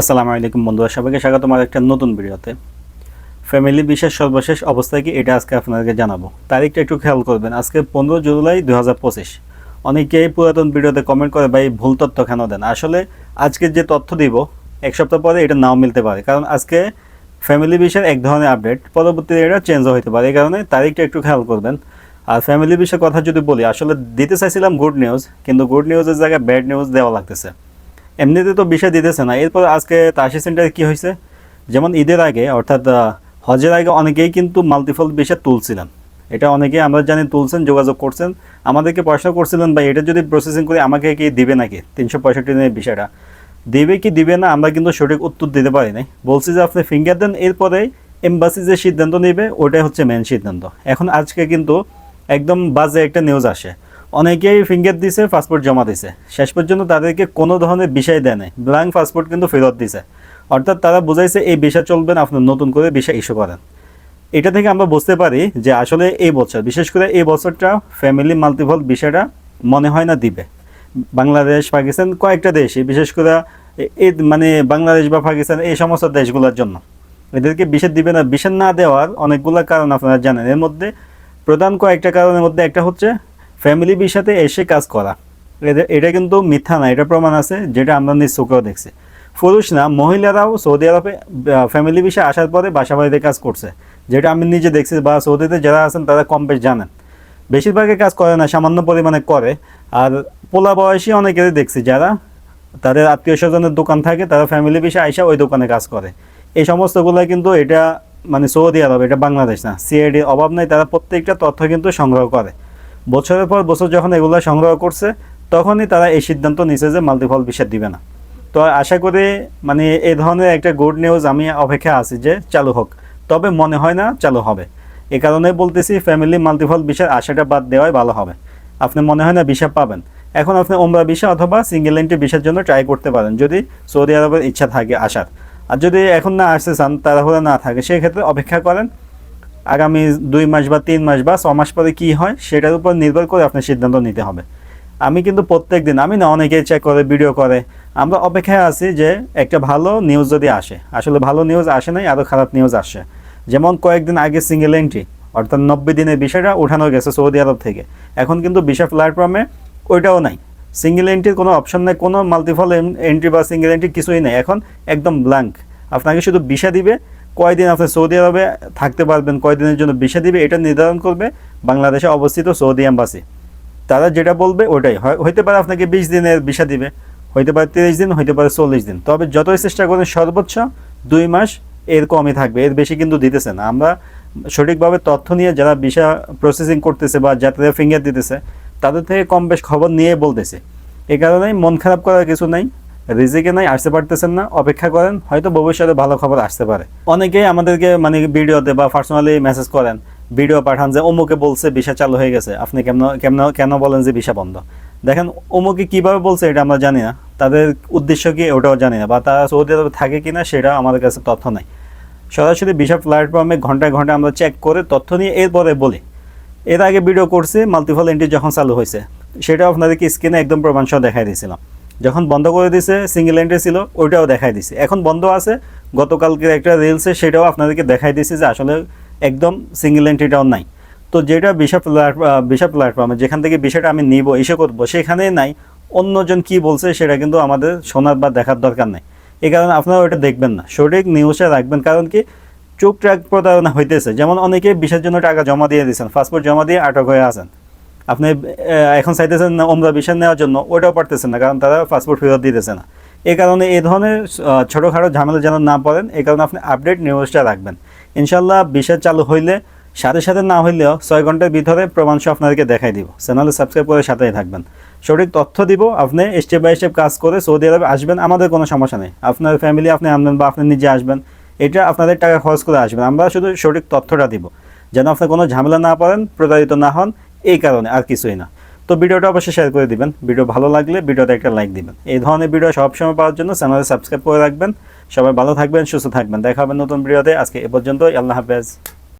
আসসালামু আলাইকুম বন্ধুরা, সবাইকে স্বাগত আমার একটা নতুন ভিডিওতে। ফ্যামিলি বিশেষ সর্বশেষ অবস্থায় কি এটা আজকে আপনাদেরকে জানাব। তারিখটা একটু খেয়াল করবেন, আজকে পনেরো জুলাই দু হাজার পঁচিশ। অনেকেই পুরাতন ভিডিওতে কমেন্ট করে, ভাই, ভুল তথ্য কেন দেন? আসলে আজকে যে তথ্য দিব, এক সপ্তাহ পরে এটা নাও মিলতে পারে। কারণ আজকে ফ্যামিলি বিষয়ের এক ধরনের আপডেট, পরবর্তীতে এটা চেঞ্জও হতে পারে। এই কারণে তারিখটা একটু খেয়াল করবেন। আর ফ্যামিলি বিষয়ের কথা যদি বলি, আসলে দিতে চাইছিলাম গুড নিউজ কিন্তু গুড নিউজের জায়গায় ব্যাড নিউজ দেওয়া লাগতেছে। এমনিতে তো বিষয় দিতেছে না। এরপর আজকে তাসি সেন্টারে কি হয়েছে? যেমন ঈদের আগে, অর্থাৎ হজের আগে অনেকেই কিন্তু মাল্টিফল বিষয় তুলছিলেন। এটা অনেকেই আমরা জানি তুলছেন, যোগাযোগ করছেন। আমাদেরকে পয়সা করছিলেন বা এটা যদি প্রসেসিং করে আমাকে কি দিবে নাকি? তিনশো পঁয়ষট্টি দিনের বিষয়টা। দেবে কি দিবে না, আমরা কিন্তু সঠিক উত্তর দিতে পারি নাই। বলছি যে আপনি ফিঙ্গার দেন, এরপরে এম্বাসি যে সিদ্ধান্ত নেবে, ওটাই হচ্ছে মেন সিদ্ধান্ত। এখন আজকে কিন্তু একদম বাজে একটা নিউজ আসে। অনেকেই ফিঙ্গার দিছে পাসপোর্ট জমা দিছে। শেষ পর্যন্ত তাদেরকে কোনো ধরনের বিষয় দেয় নাই। ব্ল্যাঙ্ক পাসপোর্ট কিন্তু ফেরত দিছে। অর্থাৎ তারা বোঝাইছে, এই বিষয় চলবে না, আপনি নতুন করে বিষয় ইস্যু করেন। এটা থেকে আমরা বুঝতে পারি যে আসলে এই বছর, বিশেষ করে এই বছরটা ফ্যামিলি মাল্টিপল বিষয়টা মনে হয় না দিবে। বাংলাদেশ, পাকিস্তান, কয়েকটা দেশই, বিশেষ করে এই মানে বাংলাদেশ বা পাকিস্তান, এই সমস্ত দেশগুলোর জন্য। এদেরকে বিষয় দিবে না, বিষয় না দেওয়ার অনেকগুলো কারণ আপনারা জানেন। এর মধ্যে প্রধান কয়েকটা কারণের মধ্যে একটা হচ্ছে ফ্যামিলি বিষয়তে এসে কাজ করা। এটা কিন্তু মিথ্যা না, এটা প্রমাণ আছে, যেটা আমরা নিজ চোখেও দেখছি। পুরুষ না, মহিলারাও সৌদি আরবে ফ্যামিলি বিষয়ে আসার পরে বাসা বাড়িতে কাজ করছে। যেটা আমি নিজে দেখছি বা সৌদিতে যারা আছেন, তারা কম বেশ জানেন। বেশিরভাগই কাজ করে না, সামান্য পরিমাণে করে। আর পোলা বয়সী অনেকেরই দেখছি যারা, তাদের আত্মীয় স্বজনের দোকান থাকে, তারা ফ্যামিলি বিষয়ে আইসা ওই দোকানে কাজ করে। এই সমস্তগুলো কিন্তু এটা মানে সৌদি আরব, এটা বাংলাদেশ না সিআইডির অভাব নাই, তারা প্রত্যেকটা তথ্য কিন্তু সংগ্রহ করে। বছরের পর বছর যখন এগুলো সংগ্রহ করছে, তখনই তারা এই সিদ্ধান্ত নিছে যে মাল্টিফল বিষয় দিবে না। তো আশা করি মানে এই ধরনের একটা গুড নিউজ আমি অপেক্ষা আছি যে চালু হোক। তবে মনে হয় না চালু হবে। এ কারণে বলতেছি ফ্যামিলি মাল্টিফল বিষয়ের আশাটা বাদ দেওয়াই ভালো হবে। আপনি মনে হয় না বিষয় পাবেন। এখন আপনি ওমরা বিষয় অথবা সিঙ্গেল এন্ট্রি বিষয়ের জন্য ট্রাই করতে পারেন, যদি সৌদি আরবের ইচ্ছা থাকে আসার। আর যদি এখন না আসতে চান, তাড়াহুড়া না থাকে, সেক্ষেত্রে অপেক্ষা করেন আগামী দুই মাস বা তিন মাস বা ছ মাস পরে কী হয়, সেটার উপর নির্ভর করে আপনার সিদ্ধান্ত নিতে হবে। আমি কিন্তু প্রত্যেক দিন আমি না অনেকেই চেক করে ভিডিও করে, আমরা অপেক্ষায় আছি যে একটা ভালো নিউজ যদি আসে, আসলে ভালো নিউজ আসে নাই আরও খারাপ নিউজ আসে যেমন কয়েকদিন আগে সিঙ্গেল এন্ট্রি অর্থাৎ নব্বই দিনের বিষয়টা উঠানো গেছে সৌদি আরব থেকে। এখন কিন্তু বিশা প্ল্যাটফর্মে ওইটাও নাই। সিঙ্গেল এন্ট্রির কোনো অপশন নেই, কোনো মাল্টিফল এন্ট্রি বা সিঙ্গেল এন্ট্রি কিছুই নেই। এখন একদম ব্ল্যাঙ্ক আপনাকে শুধু বিষা দিবে কয়দিন আপনি সৌদি আরবে থাকতে পারবেন, কয়দিনের জন্য বিষা দিবে, এটা নির্ধারণ করবে বাংলাদেশে অবস্থিত সৌদি এম্বাসি। তারা যেটা বলবে ওটাই। হইতে পারে আপনাকে বিশ দিনের বিষা দিবে, হইতে পারে তিরিশ দিন, হইতে পারে চল্লিশ দিন। তবে যতই চেষ্টা করেন সর্বোচ্চ দুই মাস এর কমই থাকবে, এর বেশি কিন্তু দিতেছে না। আমরা সঠিকভাবে তথ্য নিয়ে যারা ভিসা প্রসেসিং করতেছে বা যাত্রীরা ফিঙ্গার দিতেছে, তাদের থেকে কম বেশ খবর নিয়ে বলতেছে। এ কারণেই মন খারাপ করার কিছু নাই। রিজিকে নাই, আসতে পারতেছেন না, অপেক্ষা করেন, হয়তো ভবিষ্যতে ভালো খবর আসতে পারে। অনেকেই আমাদেরকে মানে ভিডিওতে বা পার্সোনালি মেসেজ করেন, ভিডিও পাঠান যে অমুকে বলছে ভিসা চালু হয়ে গেছে, আপনি কেমন কেমন, কেন বলেন যে ভিসা বন্ধ? দেখেন, অমুকে কীভাবে বলছে এটা আমরা জানি না, তাদের উদ্দেশ্য কি ওটাও জানি না, বা তারা সৌদি আরবে থাকে কিনা সেটা আমাদের কাছে তথ্য নাই। সরাসরি ভিসা প্ল্যাটফর্মে ঘন্টায় ঘন্টায় আমরা চেক করে তথ্য নিয়ে এরপরে বলি। এর আগে ভিডিও করছি মাল্টিপল এন্ট্রি যখন চালু হয়েছে, সেটা আপনাদেরকে স্ক্রিনে একদম প্রমাণ সহ দেখাই দিয়েছিলাম। যখন বন্ধ করে দিয়েছে সিঙ্গেল এন্ট্রি ছিল, ওইটাও দেখাই দিছে। এখন বন্ধ আছে, গতকালকের একটা রিলসে সেটাও আপনাদেরকে দেখাই দিয়েছে যে আসলে একদম সিঙ্গেল এন্ট্রিটাও নাই। তো যেটা বিশা বিশা প্ল্যাটফর্মে যেখান থেকে বিষয়টা আমি নিব ইস্যু করব সেখানে নাই। অন্যজন কি বলছে সেটা কিন্তু আমাদের শোনার বা দেখার দরকার নেই। এই কারণে আপনারা ওটা দেখবেন না। সঠিক নিউজটা রাখবেন, কারণ কি চোখ ট্র্যাক প্রতারণা হইতেছে। যেমন অনেকে বিশের জন্য টাকা জমা দিয়ে দিয়েছেন পাসপোর্ট জমা দিয়ে আটক হয়ে আছেন। আপনি এখন চাইতেছেন না ওমরা বিষয় নেওয়ার জন্য ওটাও পারতেছেন না, কারণ তারা পাসপোর্ট ফেরত দিতেছে না। এই কারণে এই ধরনের ছোটোখাটো ঝামেলা যেন না পড়েন এই কারণে আপনি আপডেট নিউজটা রাখবেন। ইনশাল্লাহ বিষয় চালু হইলে, সাথে সাথে না হইলেও ছয় ঘণ্টার ভিতরে প্রমাণ সহ আপনাদেরকে দেখাই দিব। চ্যানেলে সাবস্ক্রাইব করে সাথেই থাকবেন। সঠিক তথ্য দিব, আপনি স্টেপ বাই স্টেপ কাজ করে সৌদি আরবে আসবেন, আমাদের কোনো সমস্যা নেই। আপনার ফ্যামিলি আপনি আনবেন বা আপনি নিজে আসবেন, এটা আপনাদের টাকা খরচ করে আসবেন। আমরা শুধু সঠিক তথ্যটা দিব। যেন আপনি কোনো ঝামেলা না পড়েন, প্রতারিত না হন এই কারণে আর কিছুই না। তো ভিডিওটা অবশ্যই শেয়ার করে দিবেন। ভিডিও ভালো লাগলে ভিডিওতে একটা লাইক দিবেন। এই ধরনের ভিডিও সবসময় পাওয়ার জন্য চ্যানেলে সাবস্ক্রাইব করে রাখবেন। সবাই ভালো থাকবেন, সুস্থ থাকবেন। দেখা হবে নতুন ভিডিওতে আজকে এ পর্যন্ত আল্লাহ হাফেজ।